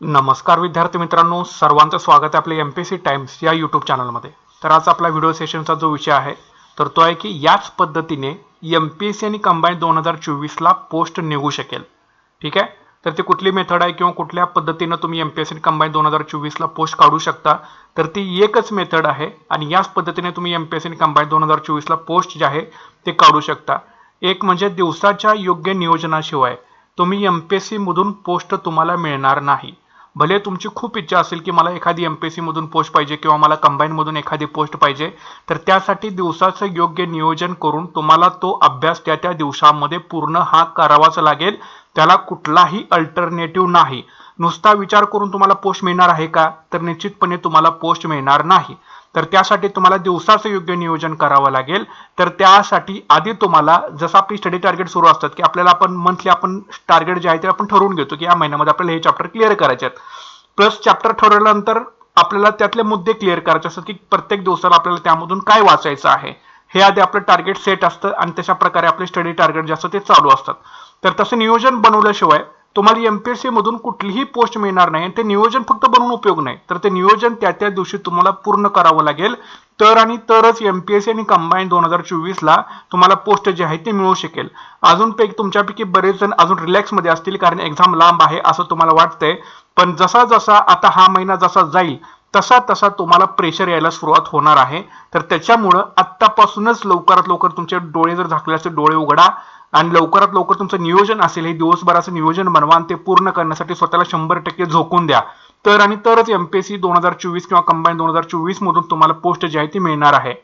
नमस्कार विद्यार्थी मित्रांनो सर्वांचं स्वागत आहे आपल्या एम पी सी टाइम्स या यूट्यूब चॅनलमध्ये तर आज आपला व्हिडिओ सेशनचा जो विषय आहे तर तो आहे की याच पद्धतीने एम पी एस सी आणि कंबाईन दोन हजार चोवीसला पोस्ट निघू शकेल. ठीक आहे? तर ती कुठली मेथड आहे किंवा कुठल्या पद्धतीनं तुम्ही M P S C combine दोन हजार चोवीसला पोस्ट काढू शकता तर ती एकच मेथड आहे आणि याच पद्धतीने तुम्ही M P S C combine दोन हजार चोवीसला पोस्ट जे आहे ते काढू शकता. एक म्हणजे दिवसाच्या योग्य नियोजनाशिवाय तुम्ही एम पी एस सीमधून पोस्ट तुम्हाला मिळणार नाही. भले तुमची खूप इच्छा असेल की मला एखादी एम पी एस सीमधून पोस्ट पाहिजे किंवा मला कंबाईनमधून एखादी पोस्ट पाहिजे तर त्यासाठी दिवसाचं योग्य नियोजन करून तुम्हाला तो अभ्यास त्या त्या दिवसामध्ये पूर्ण हा करावाच लागेल. त्याला कुठलाही अल्टरनेटिव्ह नाही. नुसता विचार करून तुम्हाला पोस्ट मिळणार आहे का? तर निश्चितपणे तुम्हाला पोस्ट मिळणार नाही. तर त्यासाठी तुम्हाला दिवसाचं योग्य नियोजन करावं लागेल. तर त्यासाठी आधी तुम्हाला जसं आपली स्टडी टार्गेट सुरू असतात की आपल्याला आपण मंथली आपण टार्गेट जे आहे ते आपण ठरवून घेतो की या महिन्यामध्ये आपल्याला हे चॅप्टर क्लिअर करायचे आहेत. प्लस चॅप्टर ठरवल्यानंतर आपल्याला त्यातले मुद्दे क्लिअर करायचे असतात की प्रत्येक दिवसाला आपल्याला त्यामधून काय वाचायचं आहे. हे आधी आपलं टार्गेट सेट असतं आणि तशा प्रकारे आपले स्टडी टार्गेट जे असतं ते चालू असतात. तर तसं नियोजन बनवल्याशिवाय तुम्हाला एमपीएससी मधून कुठलीही पोस्ट मिळणार नाही ते नियोजन फक्त बनवून उपयोग नाही. तर ते नियोजन त्या त्या दिवशी तुम्हाला पूर्ण करावं लागेल. तर आणि तरच एमपीएससी आणि कंबाईन दोन हजार चोवीसला तुम्हाला पोस्ट जे आहे ते मिळू शकेल. अजून पैकी तुमच्यापैकी बरेच जण अजून रिलॅक्समध्ये असतील कारण एक्झाम लांब आहे असं तुम्हाला वाटतंय. पण जसा जसा आता हा महिना जसा जाईल तसा तसा तुम्हाला प्रेशर यायला सुरुवात होणार आहे. तर त्याच्यामुळं आत्तापासूनच लवकरात लवकर तुमचे डोळे जर झाकले असते डोळे उघडा. आणि लवकरात लवकर तुमचं नियोजन असेल हे दिवसभराचं नियोजन बनवा आणि ते पूर्ण करण्यासाठी स्वतःला शंभर टक्के झोकून द्या. तर आणि तरच एमपीएससी दोन हजार चोवीस किंवा कंबाईन दोन हजार चोवीस मधून तुम्हाला पोस्ट जी आहे ती मिळणार आहे.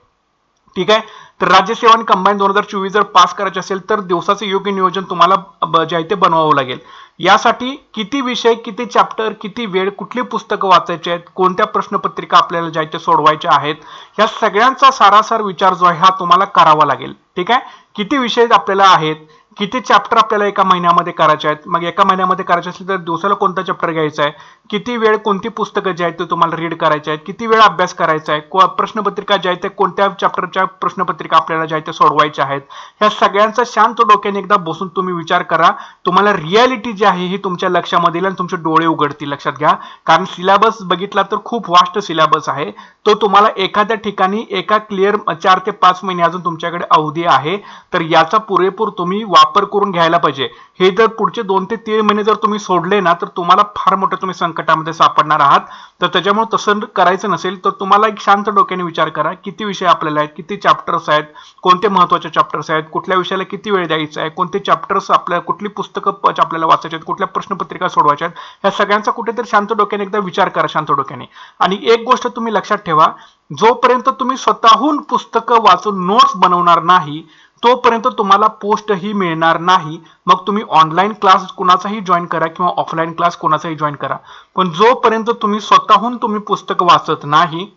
ठीक आहे? तर राज्यसेवा आणि कंबाईन दोन हजार चोवीस जर पास करायचे असेल तर दिवसाचं योग्य नियोजन तुम्हाला ब- जे आहे ते बनवावं लागेल. यासाठी किती विषय किती चॅप्टर किती वेळ कुठली पुस्तकं वाचायची आहेत कोणत्या प्रश्नपत्रिका आपल्याला ज्या सोडवायच्या आहेत ह्या सगळ्यांचा सारासार विचार जो आहे हा तुम्हाला करावा लागेल. ठीक आहे? किती विषय आपल्याला आहेत? किती चॅप्टर आपल्याला एका महिन्यामध्ये करायचे आहेत? मग एका महिन्यामध्ये करायचे असेल तर दिवसाला कोणता चॅप्टर घ्यायचा आहे? किती वेळ कोणती पुस्तकं जी आहेत ते तुम्हाला रीड करायचे आहेत? किती वेळ अभ्यास करायचा आहे? को- प्रश्नपत्रिका ज्या आहेत त्या कोणत्या चॅप्टरच्या प्रश्नपत्रिका आपल्याला ज्या आहेत त्या सोडवायच्या आहेत? ह्या सगळ्यांचा शांत डोक्याने एकदा बसून तुम्ही विचार करा. तुम्हाला रियालिटी जी आहे ही तुमच्या लक्षामध्ये येईल आणि तुमचे डोळे उघडतील. लक्षात घ्या. कारण सिलेबस बघितला तर खूप वास्ट सिलेबस आहे. तो तुम्हाला एखाद्या ठिकाणी एका क्लिअर चार ते पाच महिने अजून तुमच्याकडे अवधी आहे. तर याचा पुरेपूर तुम्ही वापर करून घ्यायला पाहिजे. हे जर पुढचे दोन ते तीन महिने जर तुम्ही सोडले ना तर तुम्हाला फार मोठं तुम्ही संकटामध्ये सापडणार आहात. तर त्याच्यामुळे तसं करायचं नसेल तर तुम्हाला एक शांत डोक्याने विचार करा किती विषय आपल्याला आहेत किती चॅप्टर्स आहेत कोणते महत्त्वाचे चॅप्टर्स आहेत कुठल्या विषयाला किती वेळ द्यायचा आहे कोणते चॅप्टर्स आपल्या कुठली पुस्तकं आपल्याला वाचायची आहेत कुठल्या प्रश्नपत्रिका सोडवायच्या आहेत ह्या सगळ्यांचा कुठेतरी शांत डोक्याने एकदा विचार करा शांत डोक्याने. आणि एक गोष्ट तुम्ही लक्षात ठेवा जोपर्यंत तुम्ही स्वतःहून पुस्तकं वाचून नोट्स बनवणार नाही तोपर्यंत तुम्हाला पोस्ट ही मिळणार नाही. मग तुम्ही ऑनलाईन क्लास कुणाचाही जॉईन करा किंवा ऑफलाईन क्लास कोणाचाही जॉईन करा. पण जोपर्यंत तुम्ही स्वतःहून तुम्ही पुस्तक वाचत नाही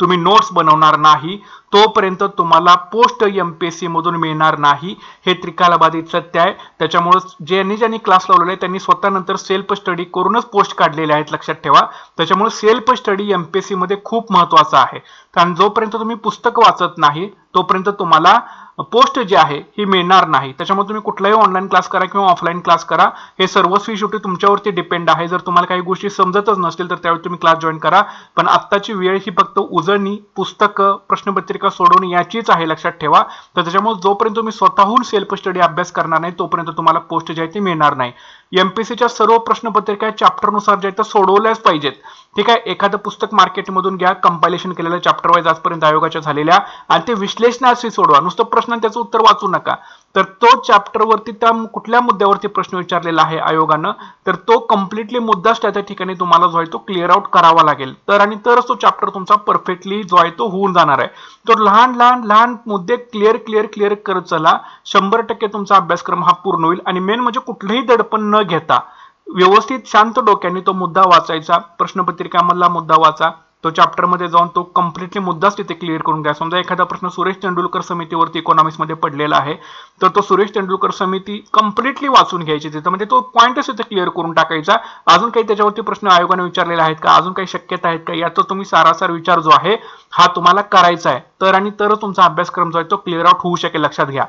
तुम्ही नोट्स बनवणार नाही तोपर्यंत तुम्हाला post M P S C मधून मिळणार नाही. हे त्रिकालबाधित सत्य आहे. त्याच्यामुळे ज्यांनी ज्यांनी क्लास लावलेले त्यांनी स्वतः नंतर सेल्फ स्टडी करूनच पोस्ट काढलेले आहेत लक्षात ठेवा. त्याच्यामुळे self study M P S C मध्ये खूप महत्त्वाचा आहे. कारण जोपर्यंत तुम्ही पुस्तक वाचत नाही तोपर्यंत तुम्हाला पोस्ट जी आहे ही मिळणार नाही. त्याच्यामुळे तुम्ही कुठलाही ऑनलाईन क्लास करा किंवा ऑफलाईन क्लास करा. हे सर्वस्वी शेवटी तुमच्यावरती डिपेंड आहे. जर तुम्हाला काही गोष्टी समजतच नसतील तर त्यावेळी तुम्ही क्लास जॉईन करा. पण आत्ताची वेळ ही फक्त उजळणी पुस्तकं प्रश्नपत्रिका सोडवणे याचीच आहे लक्षात ठेवा. तर त्याच्यामुळे जोपर्यंत तुम्ही स्वतःहून सेल्फ स्टडी अभ्यास करणार नाही तोपर्यंत तुम्हाला पोस्ट जी आहे ती मिळणार नाही. एमपीसीच्या सर्व प्रश्नपत्रिका चॅप्टरनुसार ज्या आहेत त्या सोडवल्याच पाहिजेत. ठीक आहे? एखादं पुस्तक मार्केटमधून घ्या कंपायलेशन केलेलं चॅप्टर वाईज आजपर्यंत आयोगाच्या झालेल्या आणि ते विश्लेषणाशी सोडवा. नुसतं प्रश्न त्याचं उत्तर वाचू नका. तर तो चॅप्टरवरती त्या कुठल्या मुद्द्यावरती प्रश्न विचारलेला आहे आयोगानं? तर तो कम्प्लिटली मुद्दाच त्या त्या ठिकाणी तुम्हाला जो आहे तो क्लिअर आउट करावा लागेल. तर आणि तरच तो चॅप्टर तुमचा परफेक्टली जो आहे तो होऊन जाणार आहे. तर लहान लहान लहान मुद्दे क्लिअर क्लिअर क्लिअर करत चला. शंभर टक्के तुमचा अभ्यासक्रम हा पूर्ण होईल. आणि मेन म्हणजे कुठलंही दडपण न घेता व्यवस्थित शांत डोक्याने तो मुद्दा वाचायचा. प्रश्नपत्रिकामधला मुद्दा वाचा. तो चॅप्टरमध्ये जाऊन तो कम्प्लिटली मुद्दाच तिथे क्लिअर करून घ्या. समजा एखादा प्रश्न सुरेश तेंडुलकर समितीवरती इकॉनॉमिक्समध्ये पडलेला आहे तर तो सुरेश तेंडुलकर समिती कम्प्लिटली वाचून घ्यायची तिथं. म्हणजे तो पॉईंटच तिथे क्लिअर करून टाकायचा. अजून काही त्याच्यावरती प्रश्न आयोगाने विचारलेले आहेत का? अजून काही शक्यता आहेत का? याचा तुम्ही सारासार विचार जो आहे हा तुम्हाला करायचा आहे. तर आणि तरच तुमचा अभ्यासक्रम जो आहे तो क्लिअर आउट होऊ शकेल. लक्षात घ्या.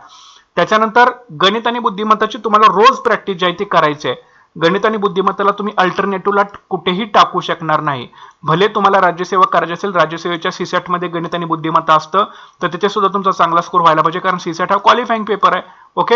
त्याच्यानंतर गणित आणि बुद्धिमत्ताची तुम्हाला रोज प्रॅक्टिस जी आहे ती करायची आहे. गणित आणि बुद्धिमत्तेला तुम्ही अल्टरनेटिव्हला कुठेही टाकू शकणार नाही. भले तुम्हाला राज्यसेवा करायची असेल राज्यसेवेच्या सीसेटमध्ये गणित आणि बुद्धिमत्ता असतं तर तिथे सुद्धा तुमचा चांगला स्कोर व्हायला पाहिजे कारण सीसॅट हा क्वालिफाईंग पेपर आहे. ओके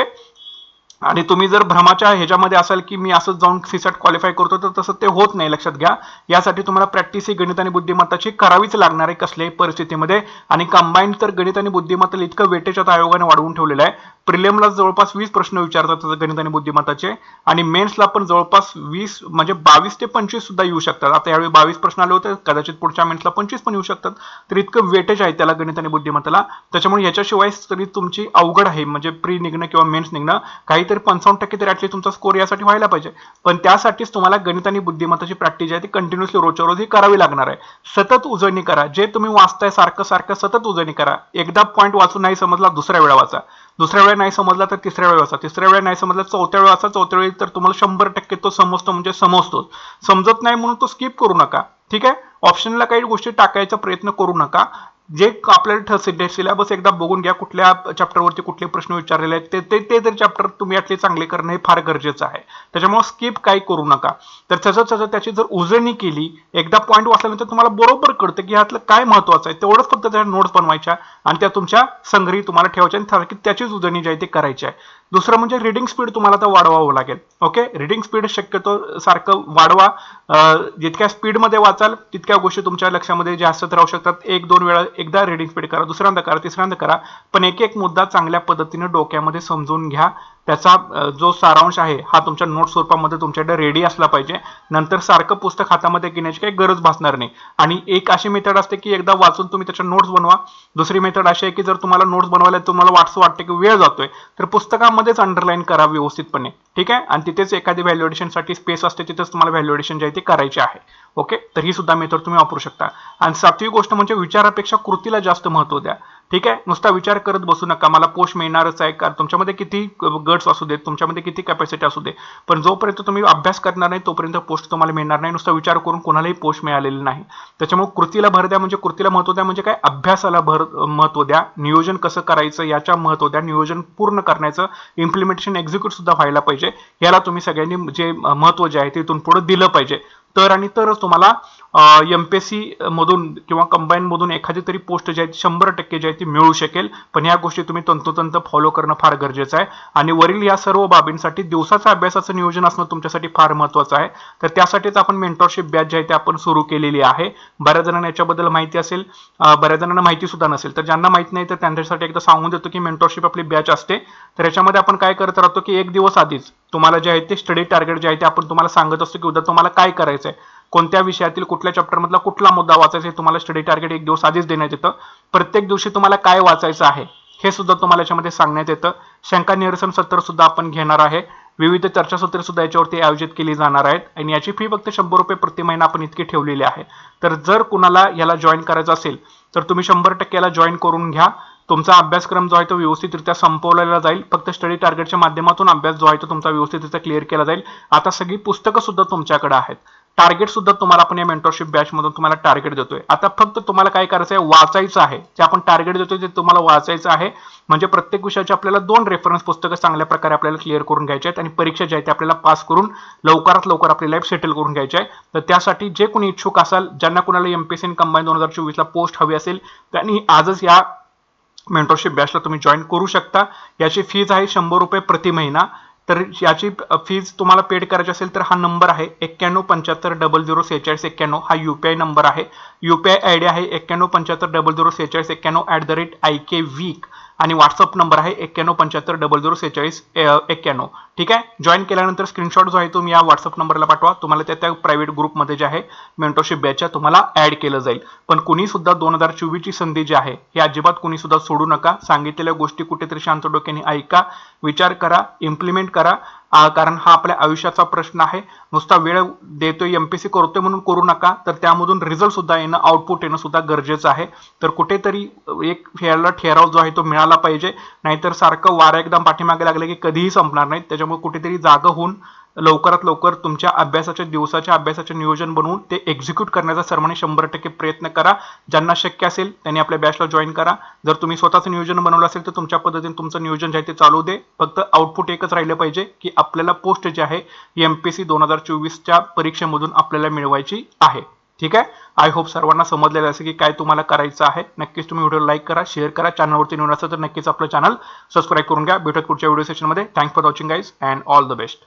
आणि तुम्ही जर भ्रमाच्या ह्याच्यामध्ये असाल की मी असंच जाऊन सीसॅट क्वालिफाय करतो तर तसं ते होत नाही लक्षात घ्या. यासाठी तुम्हाला प्रॅक्टिस ही गणित आणि बुद्धिमत्ताची करावीच लागणार आहे कसल्याही परिस्थितीमध्ये. आणि कंबाईंड तर गणित आणि बुद्धिमत्ता इतकं वेटेज आता आयोगाने वाढवून ठेवलेलं आहे. प्रिलियमला जवळपास वीस प्रश्न विचारतात गणित आणि बुद्धिमत्ताचे. आणि मेन्सला पण जवळपास वीस म्हणजे बावीस ते पंचवीस सुद्धा येऊ शकतात. आता यावेळी बावीस प्रश्न आले होते कदाचित पुढच्या मेन्सला पंचवीस पण येऊ शकतात. तर इतकं वेटेज आहे त्याला गणित आणि बुद्धिमत्ताला. त्याच्यामुळे याच्याशिवाय तरी तुमची अवघड आहे म्हणजे प्री निघणं किंवा मेन्स निघणं काही काहीतरी पंचावन्न टक्के तरी ॲटलीस्ट तुमचा स्कोर यासाठी व्हायला पाहिजे. पण त्यासाठीच तुम्हाला गणित आणि बुद्धिमत्ताची प्रॅक्टिस आहे ती कंटिन्युअसली रोजच्या रोज ही करावी लागणार आहे. सतत उजळणी करा. जे तुम्ही वाचताय सारखं सारखं सतत उजळणी करा. एकदा पॉईंट वाचून नाही समजला दुसऱ्या वेळा वाचा. दुसऱ्या वेळा नाही समजला तर तिसऱ्या वेळा वाचा. तिसऱ्या वेळा नाही समजला चौथ्या वेळा वाचा. चौथ्या वेळी तर तुम्हाला शंभर टक्के तो समजतो म्हणजे समजतो समजत नाही म्हणून तो स्किप करू नका. ठीक आहे? ऑप्शनला काही गोष्टी टाकायचा प्रयत्न करू नका. जे आपल्याला सिलेबस एकदा बघून घ्या कुठल्या चॅप्टरवरती कुठले प्रश्न विचारलेले आहेत ते ते ते जर चॅप्टर तुम्ही यातले चांगले करणं हे फार गरजेचं आहे. त्याच्यामुळे स्किप काही करू नका. तर त्याचं त्याचं त्याची जर उजळणी केली एकदा पॉईंट वाचल्यानंतर तुम्हाला बरोबर कळतं की ह्यातलं काय महत्वाचं आहे तेवढंच फक्त त्या नोट्स बनवायच्या आणि त्या तुमच्या संग्रही तुम्हाला ठेवायच्या आणि सारखी त्याचीच उजळणी जी आहे ती करायची आहे. दुसरं म्हणजे रिडिंग स्पीड तुम्हाला आता वाढवावं लागेल. ओके रिडिंग स्पीड शक्यतो सारखं वाढवा. जितक्या स्पीडमध्ये वाचाल तितक्या गोष्टी तुमच्या लक्षामध्ये जास्त राहू शकतात. एक दोन वेळा एकदा रिडिंग स्पीड करा दुसऱ्यांदा करा तिसऱ्यांदा करा. पण एक एक मुद्दा चांगल्या पद्धतीने डोक्यामध्ये समजून घ्या. त्याचा जो सारांश आहे हा तुमच्या नोट स्वरूपामध्ये तुमच्याकडे रेडी असला पाहिजे. नंतर सारखं पुस्तक हातामध्ये घेण्याची काही गरज भासणार नाही. आणि एक अशी मेथड असते की एकदा वाचून तुम्ही त्याच्या नोट्स बनवा. दुसरी मेथड अशी आहे की जर तुम्हाला नोट्स बनवायला तुम्हाला वाटसं वाटतं की वेळ जातोय तर पुस्तकामध्येच अंडरलाईन करा व्यवस्थितपणे. ठीक आहे? आणि तिथेच एखादी व्हॅल्युएशनसाठी स्पेस असते तिथेच तुम्हाला व्हॅल्युएशन जे आहे ते करायचे आहे. ओके तर ही सुद्धा मेथड तुम्ही वापरू शकता. आणि सातवी गोष्ट म्हणजे विचारापेक्षा कृतीला जास्त महत्त्व द्या. ठीक आहे? नुसता विचार करत बसू नका. मला पोस्ट मिळणारच आहे. कारण तुमच्यामध्ये किती गट्स असू देत तुमच्यामध्ये किती कॅपॅसिटी असू दे पण जोपर्यंत तुम्ही अभ्यास करणार नाही तोपर्यंत पोस्ट तुम्हाला मिळणार नाही. नुसता विचार करून कोणालाही पोस्ट मिळालेली नाही. त्याच्यामुळे कृतीला भर द्या. म्हणजे कृतीला महत्त्व द्या. म्हणजे काय? अभ्यासाला भर महत्त्व द्या. नियोजन कसं करायचं याच्या महत्त्व द्या. नियोजन पूर्ण करण्याचं इम्प्लिमेंटेशन एक्झिक्यूट सुद्धा व्हायला पाहिजे. याला तुम्ही सगळ्यांनी जे महत्त्व जे आहे ते इथून पुढे दिलं पाहिजे. तर आणि तरच तुम्हाला एम पी ए मधून किंवा कंबाईन मधून एखादी तरी पोस्ट जी आहे शंभर टक्के जी आहे ती मिळू शकेल. पण या गोष्टी तुम्ही तंतोतंत फॉलो करणं फार गरजेचं आहे. आणि वरील या सर्व बाबींसाठी दिवसाच्या अभ्यासाचं नियोजन असणं तुमच्यासाठी फार महत्वाचं आहे. तर त्यासाठीच आपण मेंटॉरशिप बॅच जी आहे ती आपण सुरू केलेली आहे. बऱ्याच जणांना याच्याबद्दल माहिती असेल बऱ्याच जणांना माहिती सुद्धा नसेल. तर ज्यांना माहीत नाही तर त्यांच्यासाठी एकदा सांगून देतो की मेंटॉरशिप आपली बॅच असते. तर याच्यामध्ये आपण काय करत राहतो की एक दिवस आधीच तुम्हाला जे आहे ते स्टडी टार्गेट जे आहे ते आपण तुम्हाला सांगत असतो की उद्या तुम्हाला काय करायचं आहे कोणत्या विषयातील कुठल्या चॅप्टरमधला कुठला मुद्दा वाचायचा हे तुम्हाला स्टडी टार्गेट एक दिवस आधीच देण्यात येतं. प्रत्येक दिवशी तुम्हाला काय वाचायचं आहे हे सुद्धा तुम्हाला याच्यामध्ये सांगण्यात येतं. शंका निरसन सत्र सुद्धा आपण घेणार आहे. विविध चर्चासत्रे सुद्धा याच्यावरती आयोजित केली जाणार आहेत. आणि याची फी फक्त शंभर रुपये प्रति महिना आपण इतकी ठेवलेली आहे. तर जर कुणाला याला जॉईन करायचं असेल तर तुम्ही शंभर टक्क्याला जॉईन करून घ्या. तुमचा अभ्यासक्रम जो आहे तो व्यवस्थितरित्या संपवलेला जाईल. फक्त स्टडी टार्गेटच्या माध्यमातून अभ्यास जो आहे तो तुमचा व्यवस्थितरित्या क्लिअर केला जाईल. आता सगळी पुस्तकं सुद्धा तुमच्याकडे आहेत. टार्गेट सुद्धा तुम्हाला आपण या मेंटरशिप बॅच मधून तुम्हाला टार्गेट देतोय. आता फक्त तुम्हाला काय करायचं आहे? वाचायचं आहे. जे आपण टार्गेट देतोय ते तुम्हाला वाचायचं आहे. म्हणजे प्रत्येक विषयाचे आपल्याला दोन रेफरन्स पुस्तकं चांगल्या प्रकारे आपल्याला क्लिअर करून घ्यायचे आहेत आणि परीक्षा ज्या आहे ती आपल्याला पास करून लवकरात लवकर आपली लाईफ सेटल करून घ्यायची आहे. तर त्यासाठी जे कोणी इच्छुक असाल ज्यांना कोणाला एमपीएससी कंबाईन दोन हजार चोवीसला पोस्ट हवी असेल त्यांनी आजच या मेंटरशिप बॅचला तुम्ही जॉईन करू शकता. याची फीज आहे शंभर रुपये प्रति महिना. तर याची फीज तुम्हाला पेड करायची असेल तर हा नंबर आहे एक्क्याण्णव पंच्याहत्तर डबल झिरो सेहेचाळीस एक्क्याण्णव. हा युपीआय नंबर आहे. युपीआय आय डी आहे एक्क्याण्णव पंच्याहत्तर डबल झिरो सेहेचाळीस एक्क्याण्णव at the rate I K weak आणि व्हॉट्सअप नंबर आहे एक्क्याण्णव पंच्याहत्तर डबल झिरो सेहेचाळीस एक्क्याण्णव. ठीक आहे? जॉईन केल्यानंतर स्क्रीनशॉट जो आहे तुम्ही या व्हॉट्सअप नंबरला पाठवा. तुम्हाला त्या त्या प्रायव्हेट ग्रुपमध्ये जे आहे मेंटरशिप बॅचच्या तुम्हाला ऍड केलं जाईल. पण कुणी सुद्धा दोन हजार चोवीसची संधी जी आहे ही अजिबात कुणी सुद्धा सोडू नका. सांगितलेल्या गोष्टी कुठेतरी शांत डोक्याने ऐका विचार करा इम्प्लिमेंट करा. कारण हा आपल्या आयुष्याचा प्रश्न आहे. नुसता वेळ देतोय एमपीसी करतोय म्हणून करू नका. तर त्यामधून रिझल्ट सुद्धा येणं आउटपुट येणं सुद्धा गरजेचं आहे. तर कुठेतरी एक फेअरला ठेराव जो आहे तो मिळाला पाहिजे. नाहीतर सारखं वारा एकदम पाठीमागे लागलं की कधीही संपणार नाही. त्याच्यामुळे कुठेतरी जागा होऊन लवकरात लवकर तुमच्या अभ्यासाच्या दिवसाच्या अभ्यासाचे नियोजन बनवून ते एक्झिक्यूट करण्याचा सर्वांनी शंभर टक्के प्रयत्न करा. ज्यांना शक्य असेल त्यांनी आपल्या बॅचला जॉईन करा. जर तुम्ही स्वतःचं नियोजन बनवलं असेल तर तुमच्या पद्धतीने तुमचं नियोजन जे आहे ते चालू दे. फक्त आउटपुट एकच राहिलं पाहिजे की आपल्याला पोस्ट जे आहे एम पी सी दोन हजार चोवीसच्या परीक्षेमधून आपल्याला मिळवायची आहे. ठीक आहे? आय होप सर्वांना समजलेलं असेल की काय तुम्हाला करायचं आहे. नक्कीच तुम्ही व्हिडिओ लाईक करा शेअर करा. चॅनलवरती नवीन असेल तर नक्कीच आपलं चॅनल सबस्क्राईब करून घ्या. भेटत पुढच्या व्हिडिओ सेशनमध्ये thanks for watching guys and all the best